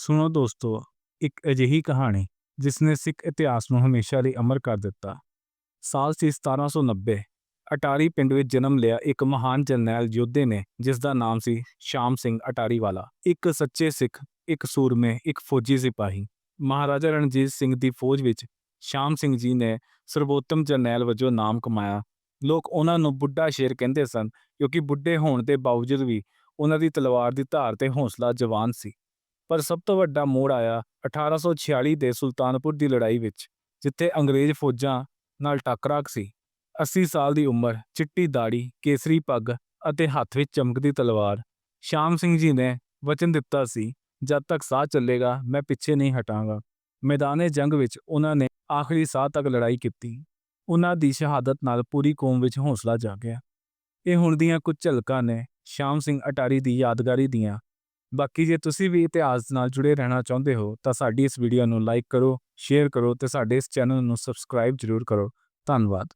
ਸੁਣੋ ਦੋਸਤੋ, ਇੱਕ ਅਜਿਹੀ ਕਹਾਣੀ ਜਿਸ ਨੇ ਸਿੱਖ ਇਤਿਹਾਸ ਨੂੰ ਹਮੇਸ਼ਾ ਲਈ ਅਮਰ ਕਰ ਦਿੱਤਾ। ਸਾਲ ਸੀ 1790 ਅਟਾਰੀ ਪਿੰਡ ਵਿੱਚ ਜਨਮ ਲਿਆ ਇੱਕ ਮਹਾਨ ਜਰਨੈਲ ਯੋਧੇ ਨੇ, ਜਿਸ ਦਾ ਨਾਮ ਸੀ ਸ਼ਾਮ ਸਿੰਘ ਅਟਾਰੀ ਵਾਲਾ ਇੱਕ ਸੱਚੇ ਸਿੱਖ, ਇੱਕ ਸੂਰਮੇ, ਇੱਕ ਫੌਜੀ ਸਿਪਾਹੀ। ਮਹਾਰਾਜਾ ਰਣਜੀਤ ਸਿੰਘ ਦੀ ਫੌਜ ਵਿੱਚ ਸ਼ਾਮ ਸਿੰਘ ਜੀ ਨੇ ਸਰਵੋਤਮ ਜਰਨੈਲ ਵਜੋਂ ਨਾਮ ਕਮਾਇਆ। ਲੋਕ ਉਹਨਾਂ ਨੂੰ ਬੁੱਢਾ ਸ਼ੇਰ ਕਹਿੰਦੇ ਸਨ, ਕਿਉਂਕਿ ਬੁੱਢੇ ਹੋਣ ਦੇ ਬਾਵਜੂਦ ਵੀ ਉਹਨਾਂ ਦੀ ਤਲਵਾਰ ਦੀ ਧਾਰ ਤੇ ਹੌਸਲਾ ਜਵਾਨ ਸੀ। ਪਰ ਸਭ ਤੋਂ ਵੱਡਾ ਮੋੜ ਆਇਆ 1846 ਦੇ ਸੁਲਤਾਨਪੁਰ ਦੀ ਲੜਾਈ ਵਿੱਚ, ਜਿੱਥੇ ਅੰਗਰੇਜ਼ ਫੌਜਾਂ ਨਾਲ ਟਕਰਾਅ ਸੀ। 80 ਸਾਲ ਦੀ ਉਮਰ, ਚਿੱਟੀ ਦਾੜੀ ਕੇਸਰੀ ਪੱਗ ਅਤੇ ਹੱਥ ਵਿੱਚ ਚਮਕਦੀ ਤਲਵਾਰ, ਸ਼ਾਮ ਸਿੰਘ ਜੀ ਨੇ ਵਚਨ ਦਿੱਤਾ ਸੀ, ਜਦ ਤੱਕ ਸਾਹ ਚੱਲੇਗਾ, ਮੈਂ ਪਿੱਛੇ ਨਹੀਂ ਹਟਾਂਗਾ। ਮੈਦਾਨੇ ਜੰਗ ਵਿੱਚ ਉਹਨਾਂ ਨੇ ਆਖਰੀ ਸਾਹ ਤੱਕ ਲੜਾਈ ਕੀਤੀ। ਉਹਨਾਂ ਦੀ ਸ਼ਹਾਦਤ ਨਾਲ ਪੂਰੀ ਕੌਮ ਵਿੱਚ ਹੌਸਲਾ ਜਾਗਿਆ। ਇਹ ਹੁਣ ਦੀਆਂ ਕੁਝ ਝਲਕਾਂ ਨੇ ਸ਼ਾਮ ਸਿੰਘ ਅਟਾਰੀ ਦੀ ਯਾਦਗਾਰੀ ਦੀਆਂ ਬਾਕੀ ਜੇ ਤੁਸੀਂ ਵੀ ਇਤਿਹਾਸ ਨਾਲ ਜੁੜੇ ਰਹਿਣਾ ਚਾਹੁੰਦੇ ਹੋ, ਤਾਂ ਸਾਡੀ ਇਸ ਵੀਡੀਓ ਨੂੰ ਲਾਈਕ ਕਰੋ ਸ਼ੇਅਰ ਕਰੋ ਤੇ ਸਾਡੇ ਇਸ ਚੈਨਲ ਨੂੰ ਸਬਸਕ੍ਰਾਈਬ ਜ਼ਰੂਰ ਕਰੋ। ਧੰਨਵਾਦ।